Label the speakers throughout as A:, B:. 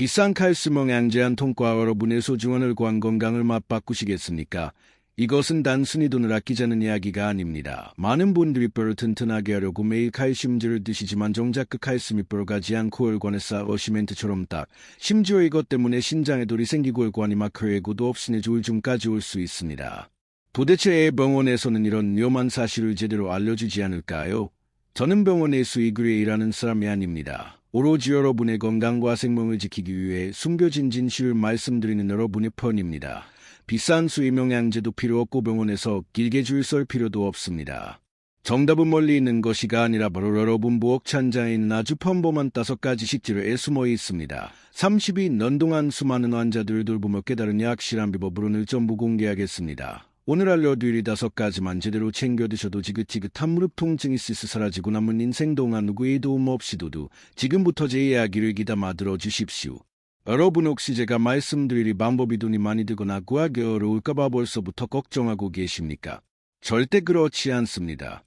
A: 비싼 칼슘 영양제 한 통과 여러분의 소중한 혈관 건강을 맞바꾸시겠습니까? 이것은 단순히 돈을 아끼자는 이야기가 아닙니다. 많은 분들이 뼈를 튼튼하게 하려고 매일 칼슘제를 드시지만 정작 그 칼슘이 뼈를 가지 않고 혈관에 쌓여 시멘트처럼 딱 심지어 이것 때문에 신장에 돌이 생기고 혈관이 막혀외고도 없이 내졸중까지 올 수 있습니다. 도대체 병원에서는 이런 위험한 사실을 제대로 알려주지 않을까요? 저는 병원의 수익을 일하는 사람이 아닙니다. 오로지 여러분의 건강과 생명을 지키기 위해 숨겨진 진실을 말씀드리는 여러분의 편입니다. 비싼 수입 영양제도 필요 없고 병원에서 길게 줄 설 필요도 없습니다. 정답은 멀리 있는 것이가 아니라 바로 여러분 부엌 찬장에 있는 아주 평범한 다섯 가지 식재료에 숨어 있습니다. 30이 동안 수많은 환자들을 돌보며 깨달은 약실한 비법으로 늘 전부 공개하겠습니다. 오늘 알려드릴 다섯 가지만 제대로 챙겨 드셔도 지긋지긋한 무릎 통증이 스스 사라지고 남은 인생 동안 누구의 도움 없이도도 지금부터 제 이야기를 기담아 들어주십시오. 여러분 혹시 제가 말씀드릴 방법이 돈이 많이 들거나 구하기 어려울까봐 벌써부터 걱정하고 계십니까? 절대 그렇지 않습니다.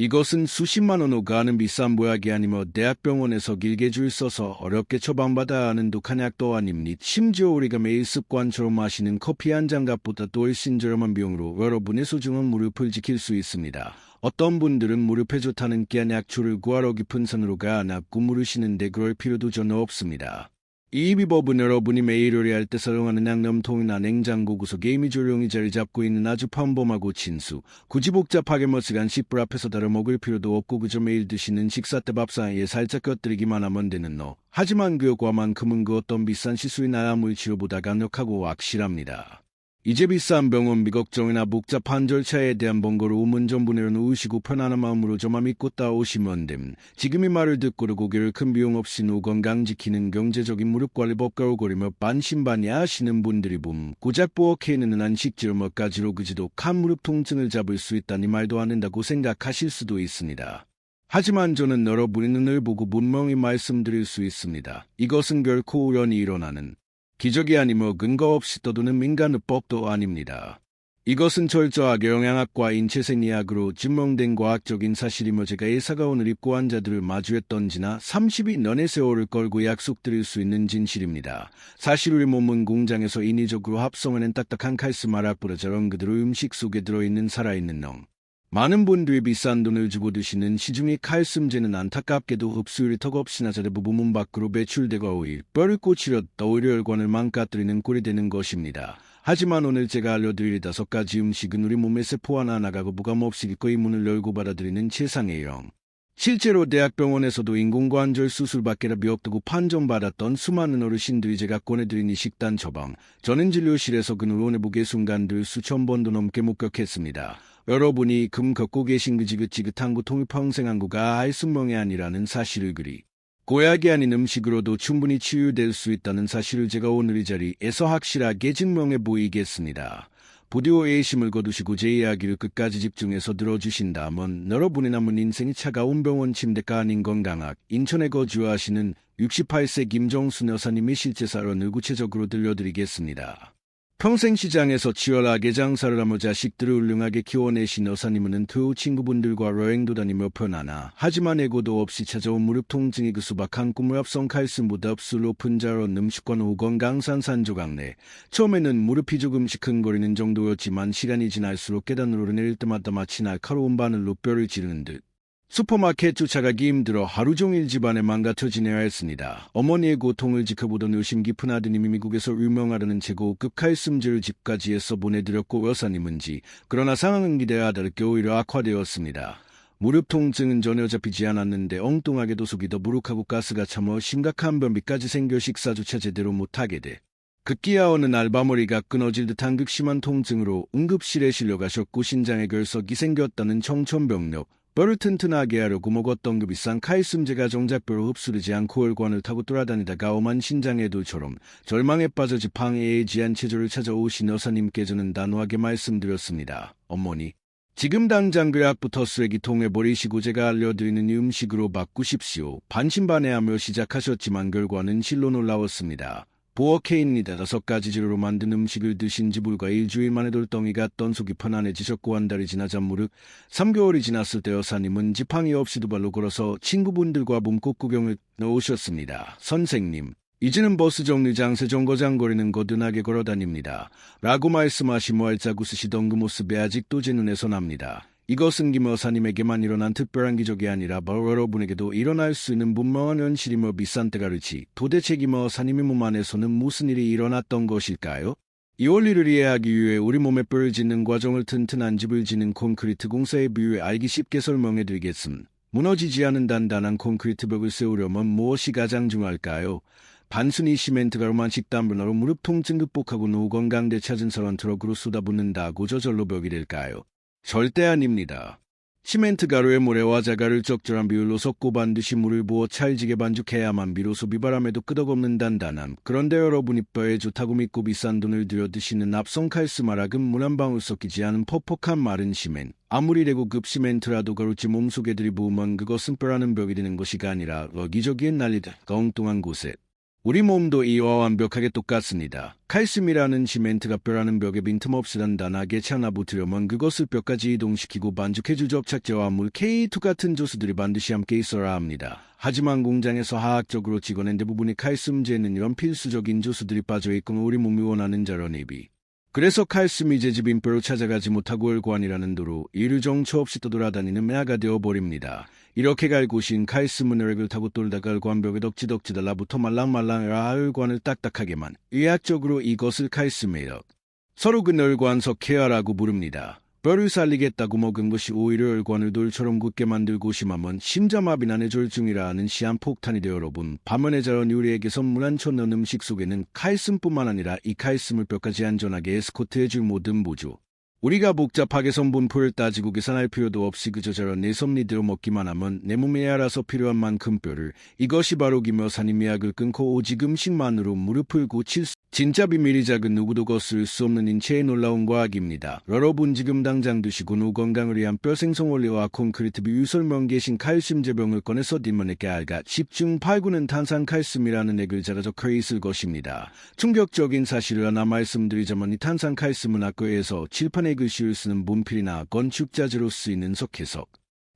A: 이것은 수십만 원 오가는 비싼 보약이 아니며 대학병원에서 길게 줄 서서 어렵게 처방받아야 하는 독한 약도 아닙니다. 심지어 우리가 매일 습관처럼 마시는 커피 한 잔 값보다 도 훨씬 저렴한 비용으로 여러분의 소중한 무릎을 지킬 수 있습니다. 어떤 분들은 무릎에 좋다는 끼한 약초를 구하러 깊은 산으로 가 납고 물으시는데 그럴 필요도 전혀 없습니다. 이 비법은 여러분이 매일 요리할 때 사용하는 양념통이나 냉장고 구석에 이미 조용히 자리 잡고 있는 아주 평범하고 친수, 굳이 복잡하게 머쓱한 10불 앞에서 다뤄 먹을 필요도 없고 그저 매일 드시는 식사 때 밥 사이에 살짝 곁들이기만 하면 되는 너. 하지만 그 효과만큼은 그 어떤 비싼 시술이나 약물치료보다 강력하고 확실합니다. 이제 비싼 병원비 걱정이나 복잡한 절차에 대한 번거로움은 전부 내려놓으시고 편안한 마음으로 저만 믿고 따오시면 됨. 지금 이 말을 듣고도 고개를 큰 비용 없이 노 건강 지키는 경제적인 무릎 관리 법가울거리며 반신반의 하시는 분들이 봄. 고작 한 식재료 몇 가지로 그지도 칸 무릎 통증을 잡을 수 있다니 말도 안 된다고 생각하실 수도 있습니다. 하지만 저는 여러분의 눈을 보고 분명히 말씀드릴 수 있습니다. 이것은 결코 우연히 일어나는 기적이 아니며 근거 없이 떠도는 민간의법도 아닙니다. 이것은 철저하게 영양학과 인체생리학으로 증명된 과학적인 사실이며 제가 예사가 오늘 입고 환자들을 마주했던 지나 32년의 세월을 걸고 약속드릴 수 있는 진실입니다. 사실 우리 몸은 공장에서 인위적으로 합성하는 딱딱한 칼슘 아락보다저런 그대로 음식 속에 들어있는 살아있는 넋. 많은 분들이 비싼 돈을 주고 드시는 시중의 칼슘제는 안타깝게도 흡수율이 턱없이 낮아대 부분 밖으로 배출되고 뼈를 꽂히렸다 오히려 혈관을 망가뜨리는 꼴이 되는 것입니다. 하지만 오늘 제가 알려드릴 다섯 가지 음식은 우리 몸의 세포 하나하나가 부감 없이 기꺼이 문을 열고 받아들이는 최상의 영. 실제로 대학병원에서도 인공관절 수술밖에 없다고 판정받았던 수많은 어르신들이 제가 꺼내드린 이 식단 처방. 저는 진료실에서 그 의원해보게 순간들 수천 번도 넘게 목격했습니다. 여러분이 금 걷고 계신 그 지긋지긋한 고통을 평생 한구가 알순멍이 아니라는 사실을 그리 고약이 아닌 음식으로도 충분히 치유될 수 있다는 사실을 제가 오늘 이 자리에서 확실하게 증명해 보이겠습니다. 부디오의 힘을 거두시고 제 이야기를 끝까지 집중해서 들어주신다면 여러분의 남은 인생이 차가운 병원 침대가 아닌 건강학 인천에 거주하시는 68세 김정순 여사님의 실제 사연을 구체적으로 들려드리겠습니다. 평생 시장에서 치열하게 장사를 하며 자식들을 훌륭하게 키워내신 여사님은 두 친구분들과 여행도 다니며 편하나 하지만 애고도 없이 찾아온 무릎 통증이 그 수박한 꿈을 앞선 칼슘보다 흡수 높은 자론 음식권 후 건강산 산조각 내. 처음에는 무릎이 조금씩 큰거리는 정도였지만 시간이 지날수록 계단으로 오르내릴 때마다 마치 날카로운 바늘로 뼈를 지르는 듯 슈퍼마켓 쫓아가기 힘들어 하루 종일 집안에 망가져 지내야 했습니다. 어머니의 고통을 지켜보던 의심 깊은 아드님이 미국에서 유명하다는 최고급 칼슘제를 집까지 해서 보내드렸고 여사님은지 그러나 상황은 기대와 다르게 오히려 악화되었습니다. 무릎 통증은 전혀 잡히지 않았는데 엉뚱하게도 속이 더 무룩하고 가스가 차며 심각한 변비까지 생겨 식사조차 제대로 못하게 돼. 급기야 어느 날 마머리가 끊어질 듯한 극심한 통증으로 응급실에 실려가셨고 신장에 결석이 생겼다는 청천벽력, 뼈를 튼튼하게 하려고 먹었던 그 비싼 칼슘제가 정작 뼈로 흡수되지 않고 혈관을 타고 돌아다니다가 엄한 신장애도처럼 절망에 빠져 지팡이에 지한 체조를 찾아오신 여사님께서는 단호하게 말씀드렸습니다. 어머니, 지금 당장 그 약부터 쓰레기통에 버리시고 제가 알려드리는 음식으로 바꾸십시오. 반신반의하며 시작하셨지만 결과는 실로 놀라웠습니다. 보어케인니다 다섯 가지 재료로 만든 음식을 드신 지 불과 일주일 만에 돌덩이가 떤 속이 편안해지셨고 한 달이 지나자 무릇 3개월이 지났을 때 여사님은 지팡이 없이 두 발로 걸어서 친구분들과 몸꽃 구경을 넣으셨습니다. 선생님, 이제는 버스 정류장 세정거장 거리는 거듭하게 걸어다닙니다. 라고 말씀하시며 활짝 웃으시던 그 모습이 아직도 제 눈에서 납니다. 이것은 김 여사님에게만 일어난 특별한 기적이 아니라 바로 여러분에게도 일어날 수 있는 분명한 현실이며 비싼 때가르치 도대체 김 여사님의 몸 안에서는 무슨 일이 일어났던 것일까요? 이 원리를 이해하기 위해 우리 몸에 뼈를 짓는 과정을 튼튼한 집을 짓는 콘크리트 공사에 비유해 알기 쉽게 설명해 드리겠음. 무너지지 않은 단단한 콘크리트 벽을 세우려면 무엇이 가장 중요할까요? 단순히 시멘트 가루만 식단분으로 무릎 통증 극복하고 노후 건강 되찾은 사람 트럭으로 쏟아붓는다고 저절로 벽이 될까요? 절대 아닙니다. 시멘트 가루에 모래와 자갈을 적절한 비율로 섞고 반드시 물을 부어 찰지게 반죽해야만 비로소 비바람에도 끄덕없는 단단함. 그런데 여러분이 뼈에 좋다고 믿고 비싼 돈을 들여 드시는 납성 칼스마락은 물 한 방울 섞이지 않은 퍽퍽한 마른 시멘. 아무리 레고급 시멘트라도 그렇지 몸속에 들이부으면 그것은 뼈라는 벽이 되는 것이 아니라 여기저기에 날리다 엉뚱한 곳에 우리 몸도 이와 완벽하게 똑같습니다. 칼슘이라는 시멘트가 뼈라는 벽에 빈틈없이 단단하게 차나붙으려면 그것을 뼈까지 이동시키고 반죽해줄 접착제와 물 K2 같은 조수들이 반드시 함께 있어야 합니다. 하지만 공장에서 화학적으로 찍어낸 대부분의 칼슘제는 이런 필수적인 조수들이 빠져있고 우리 몸이 원하는 자료입이 그래서 칼슘이 제집인 뼈로 찾아가지 못하고 얼관이라는 도로 이루 정처 없이 떠돌아다니는 매아가 되어버립니다. 이렇게 갈 곳인 칼슘은 혈액을 타고 돌다가 얼관벽에 덕지덕지 달라붙어 말랑말랑 혈관을 딱딱하게만 의학적으로 이것을 칼슘이에요. 서로 그 혈관 석회화라고 부릅니다. 뼈를 살리겠다고 먹은 것이 오히려 혈관을 돌처럼 굳게 만들고 심하면 심장마비나 뇌졸중이라 하는 시한폭탄이 되어 여러분 반면에 자연 요리에게 선물한 천연 음식 속에는 칼슘뿐만 아니라 이 칼슘을 뼈까지 안전하게 에스코트해줄 모든 보조 우리가 복잡하게 성분표를 따지고 계산할 필요도 없이 그저 저런 내 섭리대로 먹기만 하면 내 몸에 알아서 필요한 만큼 뼈를 이것이 바로 김여사님 약을 끊고 오직 음식만으로 무릎을 고칠 수 진짜 비밀이 작은 누구도 거슬 수 없는 인체의 놀라운 과학입니다. 여러분 지금 당장 드시고 노 건강을 위한 뼈 생성 원리와 콘크리트 비유 설명 계신 칼슘 제병을 꺼내서 뒷문에게 알가 10중 8구는 탄산 칼슘이라는 액글자가 적혀 있을 것입니다. 충격적인 사실을 하나 말씀드리자면 이 탄산 칼슘은 학교에서 칠판에 글씨를 쓰는 문필이나 건축자재로 쓰이는 석회석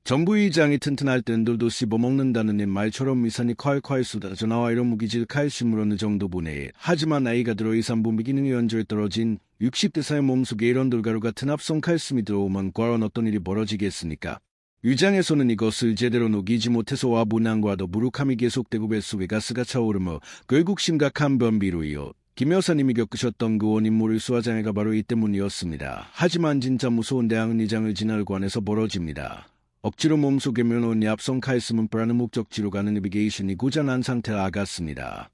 A: 정부 의장이 튼튼할 땐 돌도 씹어먹는다는 내 말처럼 미산이 콸콸 쏟아져 나와 이런 무기질 칼슘으로 어느 정도 보내. 하지만 나이가 들어 이산 분비 기능이 연조에 떨어진 60대사의 몸속에 이런 돌가루 같은 합성 칼슘이 들어오면 과연 어떤 일이 벌어지겠습니까? 위장에서는 이것을 제대로 녹이지 못해서 와분함과도 무룩함이 계속되고 뱃속에 가스가 차오르며 결국 심각한 변비로 이어 김 여사님이 겪으셨던 그 원인물의 수화장애가 바로 이 때문이었습니다. 하지만 진짜 무서운 대학은 이장을 진할관에서 벌어집니다. 억지로 몸속에 면 온 얍성 칼슘은 불안한 목적지로 가는 내비게이션이 고장난 상태에 아갔습니다.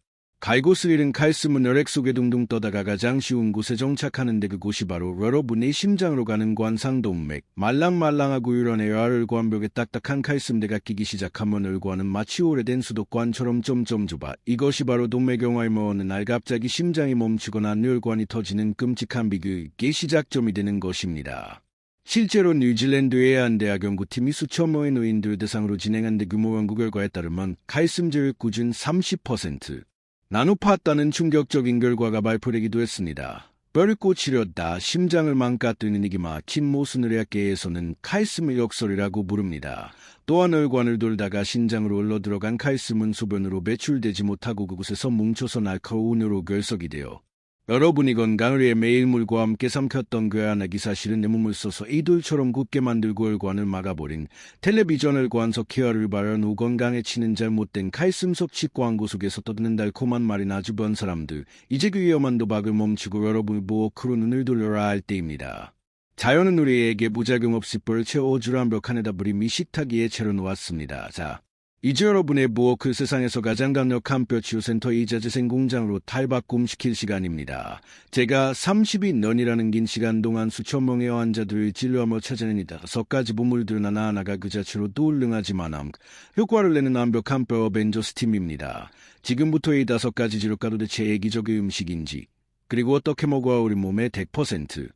A: 잃은 칼슘은 혈액 속에 둥둥 떠다가 가장 쉬운 곳에 정착하는데 그곳이 바로 여러분의 심장으로 가는 관상동맥. 말랑말랑하고 유런해 혈관벽에 딱딱한 칼슘대가 끼기 시작하면 혈관은 마치 오래된 수도관처럼 점점 좁아. 이것이 바로 동맥경화에 모으는 날 갑자기 심장이 멈추거나 뇌혈관이 터지는 끔찍한 비극의 시작점이 되는 것입니다. 실제로 뉴질랜드의 한 대학 연구팀이 수천 명의 노인들 대상으로 진행한 대규모 연구 결과에 따르면 칼슘제를 꾸준 30% 나눠팠다는 충격적인 결과가 발표되기도 했습니다. 뼈를 꽂히려다 심장을 망가뜨리는 이기 막힌 모순의학계에서는 칼슘의 역설이라고 부릅니다. 또한 혈관을 돌다가 신장으로 흘러들어간 칼슘은 소변으로 배출되지 못하고 그곳에서 뭉쳐서 날카로운 뇌로 결석이 되어 여러분이 건강을 위해 매일 물과 함께 삼켰던 괴한하기 사실은 내 몸을 써서 이돌처럼 굳게 만들고 혈관을 막아버린 텔레비전 혈관 석회화를 발현 후 건강에 치는 잘못된 칼슘 섭취 광고 속에서 떠드는 달콤한 말이 아주 번 사람들 이제 그 위험한 도박을 멈추고 여러분을 보호크로 눈을 돌려라 할 때입니다. 자연은 우리에게 무작용 없이 뻘 채워줄 완벽한 에다버림이 식탁 위에 채워놓았습니다. 자, 이제 여러분의 부엌 그 세상에서 가장 강력한 뼈치유센터 이자재생 공장으로 탈바꿈시킬 시간입니다. 제가 30인 이라는 긴 시간 동안 수천 명의 환자들을 진료하며 찾아낸 이 다섯 가지 보물들 하나하나가 그 자체로 도울능하지만 효과를 내는 완벽한 뼈 벤저 스팀입니다. 지금부터 이 다섯 가지 지료가 도 대체 애기적인 음식인지 그리고 어떻게 먹어야 우리 몸에 100%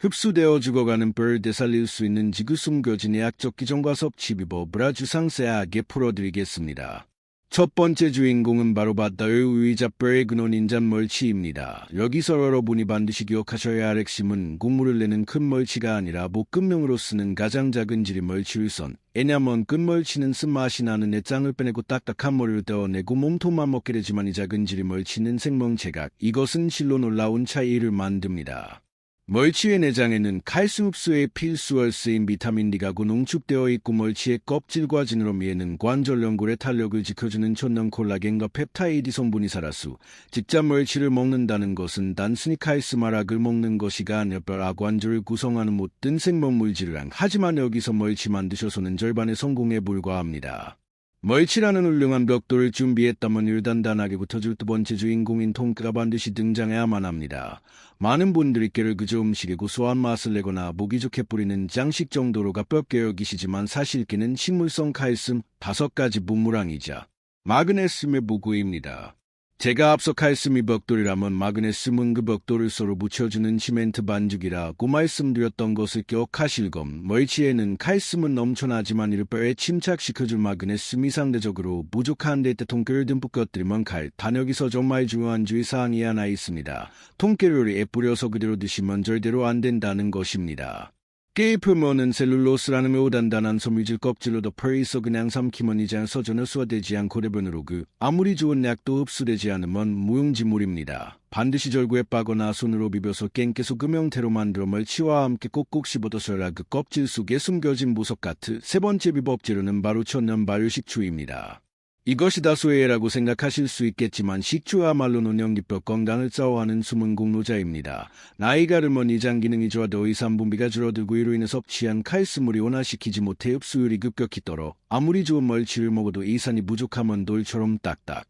A: 흡수되어 죽어가는 뼈를 되살릴 수 있는 지구 숨겨진 약적 기전과 섭취 비법 브라주상세하게 풀어드리겠습니다. 첫 번째 주인공은 바로 바다의 우이자뼈의 근원인 잔 멀치입니다. 여기서 여러분이 반드시 기억하셔야 할 핵심은 국물을 내는 큰 멀치가 아니라 볶음용으로 쓰는 가장 작은 질의 멀치일선. 왜냐면 큰 멀치는 쓴맛이 나는 내장을 빼내고 딱딱한 머리를 떼어내고 몸통만 먹게 되지만 이 작은 질의 멀치는 생명체각. 이것은 실로 놀라운 차이를 만듭니다. 멀치의 내장에는 칼슘 흡수에 필수 얼스인 비타민 D가 농축되어 있고 멀치의 껍질과 지느러미에는 관절 연골의 탄력을 지켜주는 천연 콜라겐과 펩타이드 성분이 살아수 직접 멀치를 먹는다는 것은 단순히 칼슘하락을 먹는 것이가 아니라 뼈아관절을 구성하는 모든 생명 물질을 하지만 여기서 멀치 만 드셔서는 절반의 성공에 불과합니다. 멀치라는 훌륭한 벽돌을 준비했다면 일단단하게 붙어줄 두 번째 주인공인 통크가 반드시 등장해야만 합니다. 많은 분들이 깨를 그저 음식에 고소한 맛을 내거나 보기 좋게 뿌리는 장식 정도로 가볍게 여기시지만 사실 깨는 식물성 칼슘 다섯 가지 분무랑이자 마그네슘의 부구입니다. 제가 앞서 칼슘이 벽돌이라면 마그네슘은 그 벽돌을 서로 붙여주는 시멘트 반죽이라고 말씀드렸던 것을 기억하실 검. 멀치에는 칼슘은 넘쳐나지만 이를 뼈에 침착시켜줄 마그네슘이 상대적으로 부족한데 때 통깨를 듬뿍 곁들이면 칼. 단 여기서 정말 중요한 주의사항이 하나 있습니다. 통깨를 에 뿌려서 그대로 드시면 절대로 안 된다는 것입니다. 게이프머는 셀룰로스라는 매우 단단한 섬유질 껍질로 덮어 있어 그냥 삼키면 이장 서전을 수화되지 않고 레변으로 그 아무리 좋은 약도 흡수되지 않으면 무용지물입니다. 반드시 절구에 빠거나 손으로 비벼서 깽깨소 금형태로 만들어 멀치와 함께 꼭꼭 씹어둬서라 그 껍질 속에 숨겨진 보석 같은 세 번째 비법 재료는 바로 천연 발효식초입니다. 이것이 다소해라고 생각하실 수 있겠지만 식초야말로 노년기뼈 건강을 좌우하는 숨은 공로자입니다. 나이가 들면 이장 기능이 좋아도 의산 분비가 줄어들고 이로 인해 섭취한 칼슘물이 원화시키지 못해 흡수율이 급격히 떨어 아무리 좋은 멀치를 먹어도 이산이 부족하면 돌처럼 딱딱.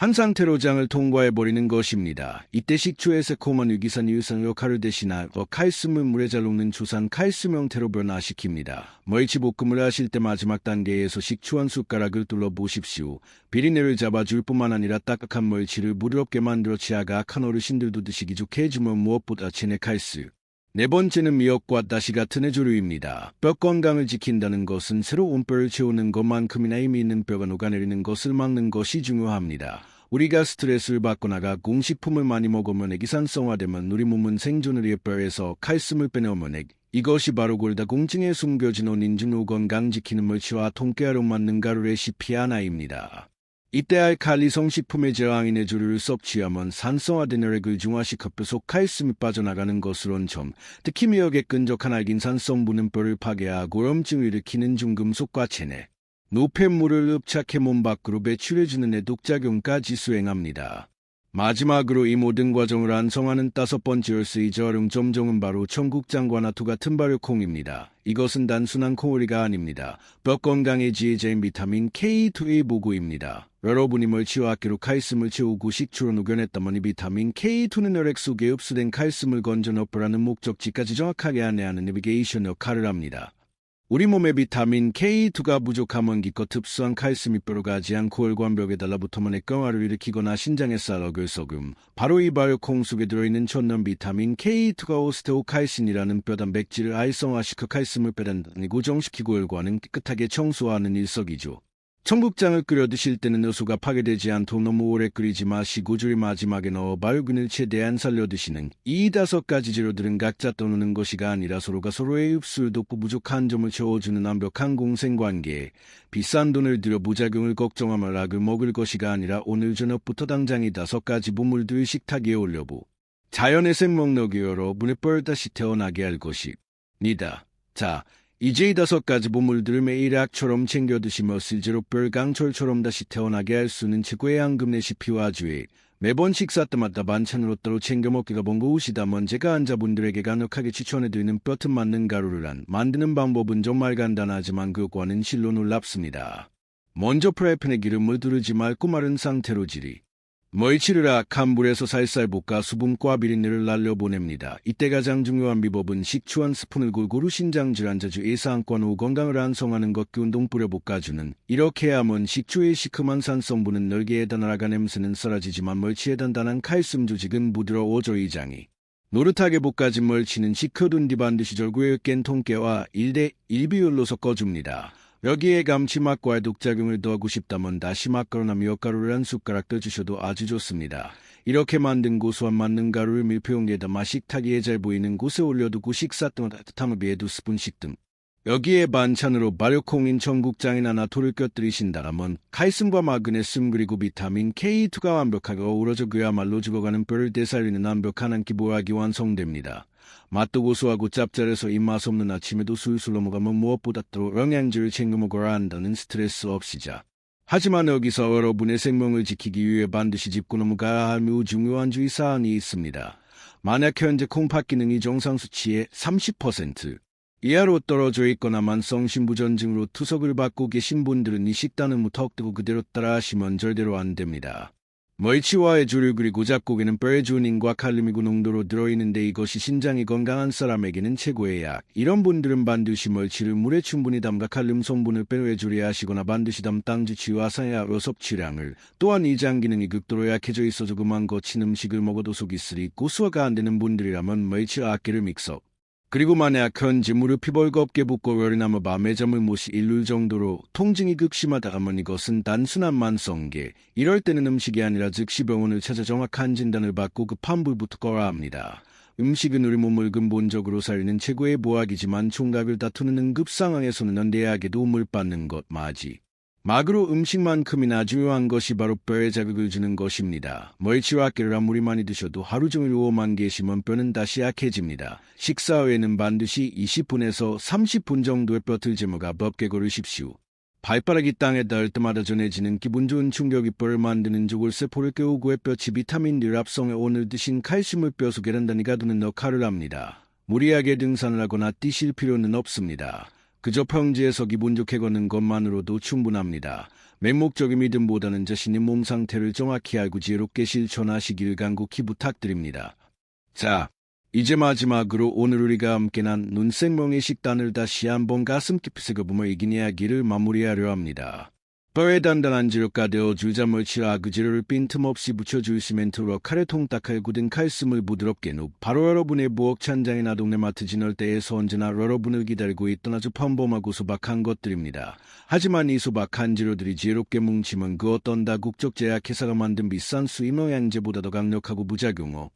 A: 한 상태로 장을 통과해버리는 것입니다. 이때 식초의 새콤한 유기산 유산 역할을 대신하고 칼슘을 물에 잘 녹는 주산 칼슘 형태로 변화시킵니다. 멀치볶음을 하실 때 마지막 단계에서 식초 한 숟가락을 둘러보십시오. 비린내를 잡아줄 뿐만 아니라 딱딱한 멀치를 부드럽게 만들어 치아가 악한 어르신들도 드시기 좋게 해주면 무엇보다 체내 칼슘. 네 번째는 미역과 다시 같은 해조류입니다. 뼈 건강을 지킨다는 것은 새로운 뼈를 채우는 것만큼이나 의미 있는 뼈가 녹아내리는 것을 막는 것이 중요합니다. 우리가 스트레스를 받거나가 공식품을 많이 먹으면 액기산성화되면 우리 몸은 생존을 위해 뼈에서 칼슘을 빼내오면 액. 이것이 바로 골다공증에 숨겨진 원인중 건강 지키는 물치와 통깨하로 맞는 가루 레시피 하나입니다. 이때 알칼리 성 식품의 저항인 해조류를 섭취하면 산성화된 혈액을 중화시켜 뼈 속 칼슘이 빠져나가는 것으론 점, 특히 미역에 끈적한 알긴산 성분은 뼈를 파괴하고 염증을 일으키는 중금속과 체내, 노폐물을 흡착해 몸 밖으로 배출해주는 해독작용까지 수행합니다. 마지막으로 이 모든 과정을 완성하는 다섯 번째 열스이저 활용 점정은 바로 청국장과 나투 같은 발효콩입니다. 이것은 단순한 콩오리가 아닙니다. 뼈 건강에 지혜자인 비타민 K2의 보고입니다. 여러분이 멀치와 학교로 칼슘을 채우고 식초로 녹여냈다면 이 비타민 K2는 혈액 속에 흡수된 칼슘을 건져 넣으라는 목적지까지 정확하게 안내하는 내비게이션 역할을 합니다. 우리 몸의 비타민 K2가 부족하면 기껏 흡수한 칼슘이 뼈로 가지 않고 혈관벽에 달라붙으면 액경화를 일으키거나 신장에 쌓아먹을 소금. 바로 이 발효콩 속에 들어있는 천연 비타민 K2가 오스테오칼신이라는 뼈 단백질을 활성화시켜 칼슘을 빼단단히 고정시키고 혈관은 깨끗하게 청소하는 일석이조. 청국장을 끓여 드실 때는 요소가 파괴되지 않도록 너무 오래 끓이지 마시고 줄 마지막에 넣어 발균을 최대한 살려 드시는 이 다섯 가지 재료들은 각자 떠노는 것이가 아니라 서로가 서로의 흡수를 돕고 부족한 점을 채워주는 완벽한 공생관계. 비싼 돈을 들여 부작용을 걱정하며 락을 먹을 것이가 아니라 오늘 저녁부터 당장 이 다섯 가지 보물들 식탁에 올려보 자연의 생명력이 여러분의 뻘 다시 태어나게 할 것이니다. 자, 이제 이 다섯 가지 보물들을 매일 약처럼 챙겨 드시며 실제로 뻘강철처럼 다시 태어나게 할 수는 최고의 앙금 레시피와 주의. 매번 식사 때마다 반찬으로 따로 챙겨 먹기가 번거우시다면 제가 환자분들에게 간혹하게 추천해드리는 뼈틈 맞는 가루를 한 만드는 방법은 정말 간단하지만 그과는 실로 놀랍습니다. 먼저 프라이팬에 기름을 두르지 말고 마른 상태로 지리. 멀치를 악한 불에서 살살 볶아 수분과 비린내를 날려보냅니다. 이때 가장 중요한 비법은 식초 한 스푼을 골고루 신장 질환자주 예상권 후 건강을 안성하는 것 운동 뿌려 볶아주는 이렇게 하면 식초의 시큼한 산성분은 넓게에다 날아가 냄새는 사라지지만 멀치의 단단한 칼슘 조직은 부드러워져 이장이 노릇하게 볶아진 멀치는 시커둔 뒤 반드시 절구에 깬 통깨와 1대 1비율로 섞어줍니다. 여기에 감칠맛과 독작용을 더하고 싶다면 다시맛가루나 미역가루를 한 숟가락 떠주셔도 아주 좋습니다. 이렇게 만든 고소한 만능 가루를 밀폐용기에다 맛식탁이에 잘 보이는 곳에 올려두고 식사 등 따뜻함을 비해 두 스푼씩 등 여기에 반찬으로 발효콩인 청국장이나 나토를 곁들이신다라면 칼슘과 마그네슘 그리고 비타민 K2가 완벽하게 어우러져 그야말로 죽어가는 뼈를 되살리는 완벽한 한 끼 보약이 완성됩니다. 맛도 고소하고 짭짤해서 입맛 없는 아침에도 술술 넘어가면 무엇보다 또 영양제를 챙겨 먹어야 한다는 스트레스 없이자. 하지만 여기서 여러분의 생명을 지키기 위해 반드시 짚고 넘어가야 할 매우 중요한 주의 사항이 있습니다. 만약 현재 콩팥 기능이 정상 수치의 30% 이하로 떨어져 있거나 만성 신부전증으로 투석을 받고 계신 분들은 이 식단을 무턱대고 그대로 따라 하시면 절대로 안 됩니다. 멀치와의 주류 그리고 잡고기는 뼈의 주닌과 칼륨이고 농도로 들어있는데 이것이 신장이 건강한 사람에게는 최고의 약. 이런 분들은 반드시 멀치를 물에 충분히 담가 칼륨 성분을 빼내 조리하시거나 반드시 담당주 치와사야로 섭취량을 또한 이장 기능이 극도로 약해져 있어 조그만 거친 음식을 먹어도 속이 쓰리 고소화가 안 되는 분들이라면 멀치 아끼를 믹서 그리고 만약 현지 무릎이 벌겁게 붓고 열이 나며 밤에 잠을 못 일룰 정도로 통증이 극심하다면 이것은 단순한 만성계. 이럴 때는 음식이 아니라 즉시 병원을 찾아 정확한 진단을 받고 급한 불부터 꺼라 합니다. 음식은 우리 몸을 근본적으로 살리는 최고의 보약이지만 총각을 다투는 응급 상황에서는 언대하게 도움을 받는 것 마지. 막으로 음식만큼이나 중요한 것이 바로 뼈에 자극을 주는 것입니다. 멀치와 깨를 아무리 많이 드셔도 하루 종일 오만 계시면 뼈는 다시 약해집니다. 식사 후에는 반드시 20분에서 30분 정도의 뼈틀 제모가 법게 걸으십시오. 발바닥이 땅에 닿을 때마다 전해지는 기분 좋은 충격이 뼈를 만드는 죽을 세포를 깨우고 뼈치 비타민들 합성에 오늘 드신 칼슘을 뼈 속에 단단히 가두는 역할을 합니다. 무리하게 등산을 하거나 뛰실 필요는 없습니다. 그저 평지에서 기분 좋게 걷는 것만으로도 충분합니다. 맹목적인 믿음보다는 자신의 몸 상태를 정확히 알고 지혜롭게 실천하시길 간곡히 부탁드립니다. 자, 이제 마지막으로 오늘 우리가 함께 난 눈생명의 식단을 다시 한번 가슴 깊이 새겨보며 이긴 이야기를 마무리하려 합니다. 뼈에 단단한 지력가 되어 줄잠을 치라 그 지를 빈틈없이 붙여줄 시멘트로 칼에 통딱할 굳은 칼슘을 부드럽게 놓 바로 여러분의 부엌 찬장이나 동네 마트 때에서 언제나 여러분을 기다리고 있던 아주 평범하고 소박한 것들입니다. 하지만 이 소박한 재료들이 지혜롭게 뭉치면 그 어떤 다국적 제약회사가 만든 비싼 수입노양제보다 더 강력하고 무작용어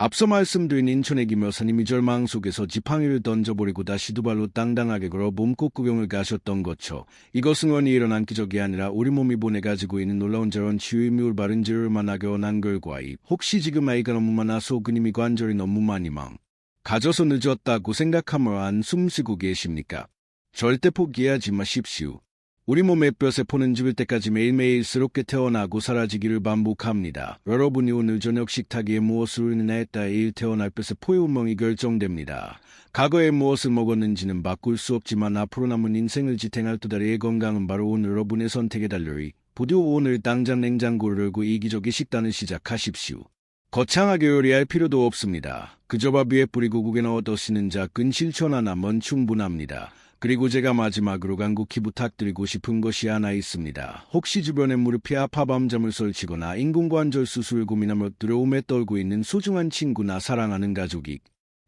A: 앞서 말씀드린 인천의 김 여사님이 절망 속에서 지팡이를 던져버리고 다시 두 발로 당당하게 걸어 몸꽃 구경을 가셨던 것처 이것은 원이 일어난 기적이 아니라 우리 몸이 보내가지고 있는 놀라운 저런 치유의 물 바른 지를 만나게 원한 결과이 혹시 지금 아이가 너무 많아서 그님이 관절이 너무 많이 망 가져서 늦었다고 생각하며 안 숨쉬고 계십니까? 절대 포기하지 마십시오. 우리 몸의 뼈세 포는 죽을 때까지 매일매일 스럽게 태어나고 사라지기를 반복합니다. 여러분이 오늘 저녁 식탁에 무엇을 인했다에 일 태어날 뼈세 포의 운명이 결정됩니다. 과거에 무엇을 먹었는지는 바꿀 수 없지만 앞으로 남은 인생을 지탱할 두 다리의 건강은 바로 오늘 여러분의 선택에 달려이 부디 오늘 당장 냉장고를 열고 이기적인 식단을 시작하십시오. 거창하게 요리할 필요도 없습니다. 그저 밥 위에 뿌리고 국에 넣어 드시는 작은 실천 하나면 충분합니다. 그리고 제가 마지막으로 간곡히 부탁드리고 싶은 것이 하나 있습니다. 혹시 주변에 무릎이 아파 밤잠을 설치거나 인공관절 수술 고민하며 두려움에 떨고 있는 소중한 친구나 사랑하는 가족이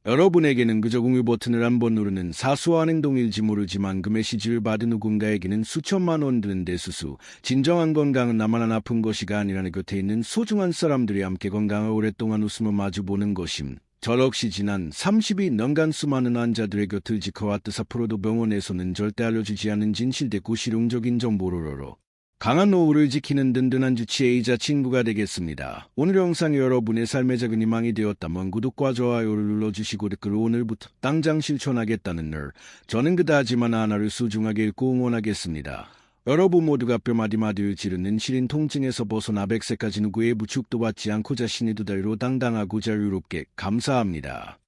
A: 여러분에게는 그저 공유 버튼을 한번 누르는 사소한 행동일지 모르지만 그 메시지를 받은 누군가에게는 수천만 원 드는 데 수수 진정한 건강은 나만 아픈 것이가 아니라 내 곁에 있는 소중한 사람들이 함께 건강을 오랫동안 웃으며 마주보는 것임. 저럭시 지난 30이 넘간 수많은 환자들의 곁을 지켜왔듯 앞으로도 병원에서는 절대 알려주지 않은 진실되고 실용적인 정보로로 강한 노후를 지키는 든든한 주치의이자 친구가 되겠습니다. 오늘 영상이 여러분의 삶의 작은 희망이 되었다면 구독과 좋아요를 눌러주시고 댓글 오늘부터 당장 실천하겠다는 늘 저는 그다지만 하나를 소중하게 읽고 응원하겠습니다. 여러분 모두가 뼈마디마 디를 지르는 시린 통증에서 벗어나 백세까지 누구의 부축도 받지 않고 자신이 두 다리로 당당하고 자유롭게 감사합니다.